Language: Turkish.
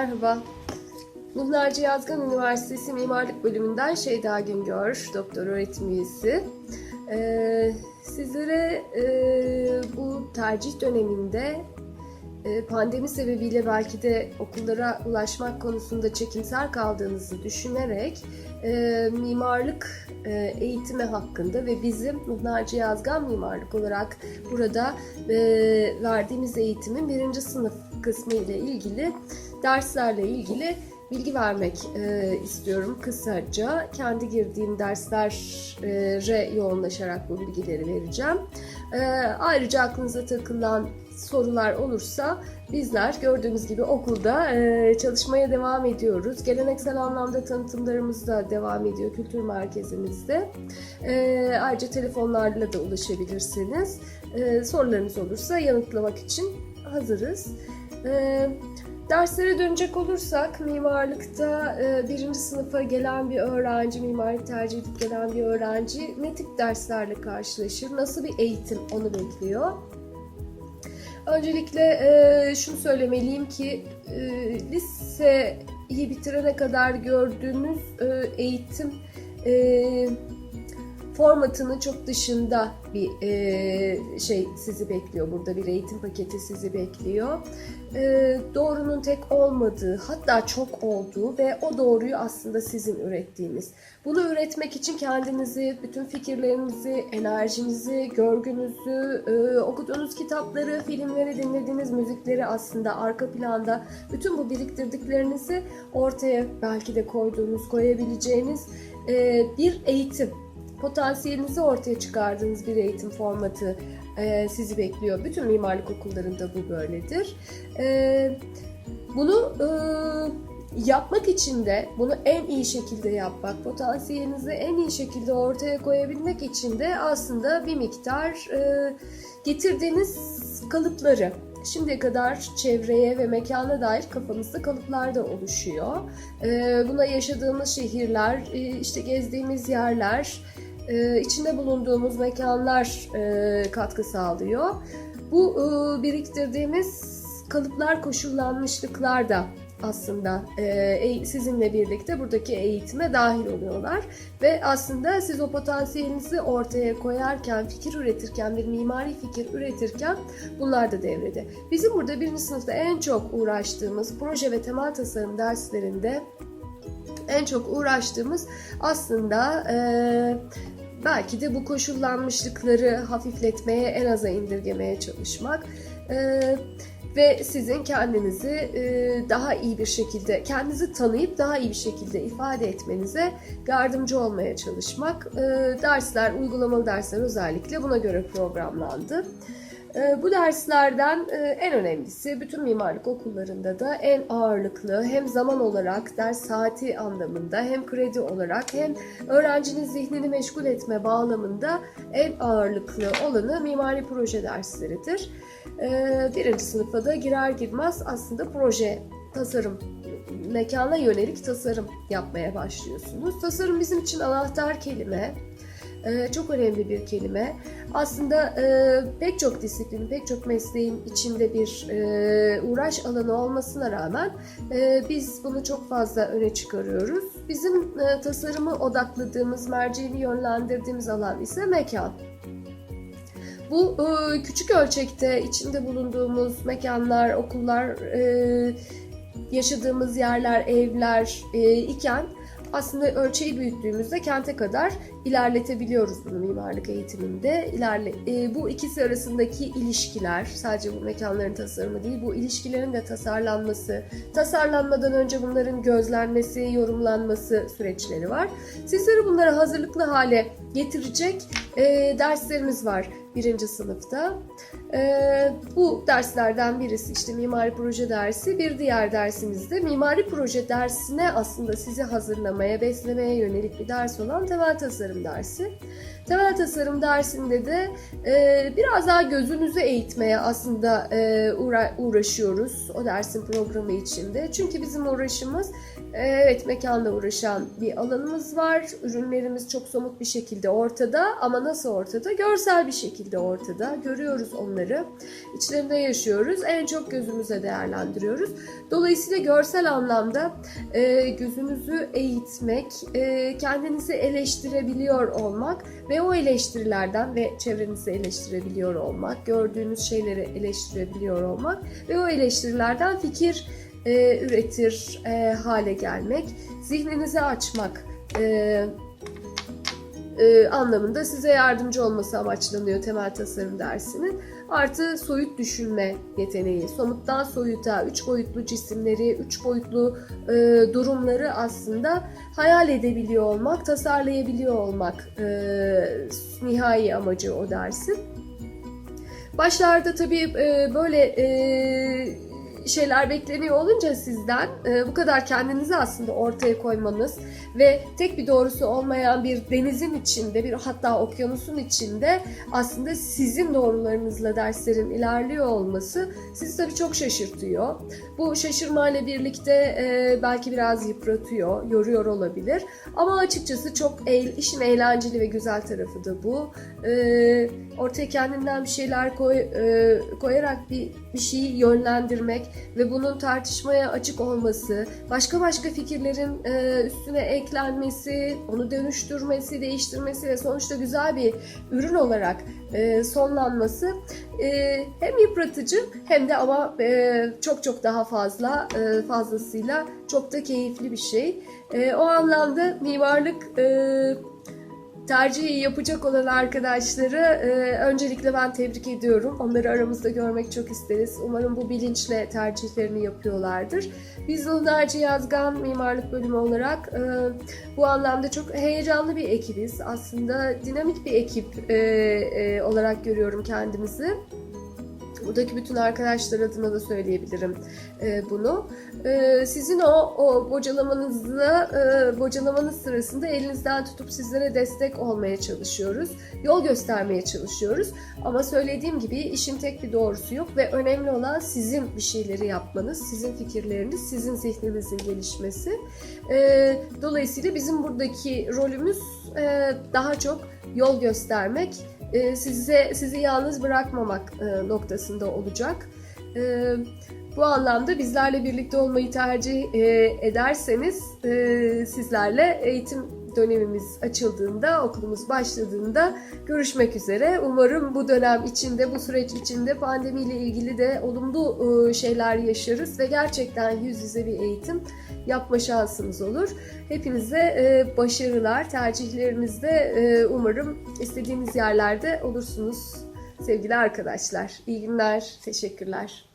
Merhaba. Naci Yazgan Üniversitesi Mimarlık Bölümünden Şeyda Güngör, doktor öğretim üyesi. Ee, sizlere e, bu tercih döneminde e, pandemi sebebiyle belki de okullara ulaşmak konusunda çekimser kaldığınızı düşünerek e, mimarlık e, eğitimi hakkında ve bizim Nuh Naci Yazgan Mimarlık olarak burada e, verdiğimiz eğitimin birinci sınıf kısmı ile ilgili derslerle ilgili bilgi vermek e, istiyorum kısaca. Kendi girdiğim derslere yoğunlaşarak bu bilgileri vereceğim. E, ayrıca aklınıza takılan sorular olursa bizler gördüğünüz gibi okulda e, çalışmaya devam ediyoruz. Geleneksel anlamda tanıtımlarımız da devam ediyor kültür merkezimizde. E, ayrıca telefonlarla da ulaşabilirsiniz. E, sorularınız olursa yanıtlamak için hazırız. E, Derslere dönecek olursak mimarlıkta e, birinci sınıfa gelen bir öğrenci, mimarlık tercih edip gelen bir öğrenci ne tip derslerle karşılaşır, nasıl bir eğitim onu bekliyor? Öncelikle e, şunu söylemeliyim ki e, liseyi bitirene kadar gördüğümüz e, eğitim formatının çok dışında bir e, şey sizi bekliyor. Burada bir eğitim paketi sizi bekliyor. E, doğrunun tek olmadığı, hatta çok olduğu ve o doğruyu aslında sizin ürettiğiniz. Bunu üretmek için kendinizi, bütün fikirlerinizi, enerjinizi, görgünüzü, e, okuduğunuz kitapları, filmleri, dinlediğiniz müzikleri aslında arka planda bütün bu biriktirdiklerinizi ortaya belki de koyduğunuz, koyabileceğiniz e, bir eğitim potansiyelinizi ortaya çıkardığınız bir eğitim formatı e, sizi bekliyor. Bütün mimarlık okullarında bu böyledir. E, bunu e, yapmak için de bunu en iyi şekilde yapmak, potansiyelinizi en iyi şekilde ortaya koyabilmek için de aslında bir miktar e, getirdiğiniz kalıpları Şimdiye kadar çevreye ve mekana dair kafamızda kalıplar da oluşuyor. Ee, buna yaşadığımız şehirler, e, işte gezdiğimiz yerler, e, içinde bulunduğumuz mekanlar e, katkı sağlıyor. Bu biriktirdiğimiz kalıplar, koşullanmışlıklar da aslında sizinle birlikte buradaki eğitime dahil oluyorlar ve aslında siz o potansiyelinizi ortaya koyarken, fikir üretirken, bir mimari fikir üretirken bunlar da devrede. Bizim burada birinci sınıfta en çok uğraştığımız proje ve temel tasarım derslerinde en çok uğraştığımız aslında e, belki de bu koşullanmışlıkları hafifletmeye, en aza indirgemeye çalışmak. E, ve sizin kendinizi e, daha iyi bir şekilde, kendinizi tanıyıp daha iyi bir şekilde ifade etmenize yardımcı olmaya çalışmak. E, dersler, uygulamalı dersler özellikle buna göre programlandı. E, bu derslerden en önemlisi bütün mimarlık okullarında da en ağırlıklı hem zaman olarak ders saati anlamında hem kredi olarak hem öğrencinin zihnini meşgul etme bağlamında en ağırlıklı olanı mimari proje dersleridir. Ee, birinci sınıfa da girer girmez aslında proje, tasarım, mekana yönelik tasarım yapmaya başlıyorsunuz. Tasarım bizim için anahtar kelime. Ee, çok önemli bir kelime. Aslında e, pek çok disiplin, pek çok mesleğin içinde bir e, uğraş alanı olmasına rağmen e, biz bunu çok fazla öne çıkarıyoruz. Bizim tasarımı odakladığımız, merceğini yönlendirdiğimiz alan ise mekan. Bu küçük ölçekte içinde bulunduğumuz mekanlar, okullar, yaşadığımız yerler, evler iken aslında ölçeği büyüttüğümüzde kente kadar ilerletebiliyoruz bunu mimarlık eğitiminde. İlerle, e, bu ikisi arasındaki ilişkiler, sadece bu mekanların tasarımı değil, bu ilişkilerin de tasarlanması, tasarlanmadan önce bunların gözlenmesi, yorumlanması süreçleri var. Sizleri bunlara hazırlıklı hale getirecek e, derslerimiz var birinci sınıfta. Ee, bu derslerden birisi işte mimari proje dersi. Bir diğer dersimiz de mimari proje dersine aslında sizi hazırlamaya, beslemeye yönelik bir ders olan temel tasarım dersi. Temel tasarım dersinde de e, biraz daha gözünüzü eğitmeye aslında e, uğra- uğraşıyoruz o dersin programı içinde. Çünkü bizim uğraşımız e, evet mekanda uğraşan bir alanımız var. Ürünlerimiz çok somut bir şekilde ortada ama nasıl ortada? Görsel bir şekilde ortada. Görüyoruz onları. İçlerinde yaşıyoruz. En çok gözümüze değerlendiriyoruz. Dolayısıyla görsel anlamda e, gözünüzü eğitmek, e, kendinizi eleştirebiliyor olmak ve o eleştirilerden ve çevrenizi eleştirebiliyor olmak, gördüğünüz şeyleri eleştirebiliyor olmak ve o eleştirilerden fikir e, üretir e, hale gelmek, zihninizi açmak e, e, anlamında size yardımcı olması amaçlanıyor temel tasarım dersinin. Artı soyut düşünme yeteneği, somuttan soyuta, üç boyutlu cisimleri, üç boyutlu e, durumları aslında hayal edebiliyor olmak, tasarlayabiliyor olmak e, nihai amacı o dersin. Başlarda tabii e, böyle e, şeyler bekleniyor olunca sizden e, bu kadar kendinizi aslında ortaya koymanız ve tek bir doğrusu olmayan bir denizin içinde bir hatta okyanusun içinde aslında sizin doğrularınızla derslerin ilerliyor olması sizi tabii çok şaşırtıyor. Bu şaşırmayla birlikte e, belki biraz yıpratıyor, yoruyor olabilir. Ama açıkçası çok eğ, işin eğlenceli ve güzel tarafı da bu. E, ortaya kendinden bir şeyler koy, e, koyarak bir, bir şeyi yönlendirmek ve bunun tartışmaya açık olması, başka başka fikirlerin e, üstüne eklenmesi, onu dönüştürmesi, değiştirmesi ve sonuçta güzel bir ürün olarak e, sonlanması e, hem yıpratıcı hem de ama e, çok çok daha fazla e, fazlasıyla çok da keyifli bir şey. E, o anlamda mimarlık e, tercihi yapacak olan arkadaşları e, öncelikle ben tebrik ediyorum. Onları aramızda görmek çok isteriz. Umarım bu bilinçle tercihlerini yapıyorlardır. Biz Uludağcı Yazgan Mimarlık Bölümü olarak e, bu anlamda çok heyecanlı bir ekibiz. Aslında dinamik bir ekip e, e, olarak görüyorum kendimizi. Buradaki bütün arkadaşlar adına da söyleyebilirim e, bunu. E, sizin o, o bocalamanızı, e, bocalamanız sırasında elinizden tutup sizlere destek olmaya çalışıyoruz. Yol göstermeye çalışıyoruz. Ama söylediğim gibi işin tek bir doğrusu yok ve önemli olan sizin bir şeyleri yapmanız, sizin fikirleriniz, sizin zihninizin gelişmesi. E, dolayısıyla bizim buradaki rolümüz e, daha çok yol göstermek, e, size sizi yalnız bırakmamak e, noktasında olacak. E, bu anlamda bizlerle birlikte olmayı tercih e, ederseniz e, sizlerle eğitim dönemimiz açıldığında, okulumuz başladığında görüşmek üzere. Umarım bu dönem içinde, bu süreç içinde pandemiyle ilgili de olumlu e, şeyler yaşarız ve gerçekten yüz yüze bir eğitim yapma şansımız olur. Hepinize e, başarılar, tercihlerinizde e, umarım istediğiniz yerlerde olursunuz sevgili arkadaşlar. İyi günler, teşekkürler.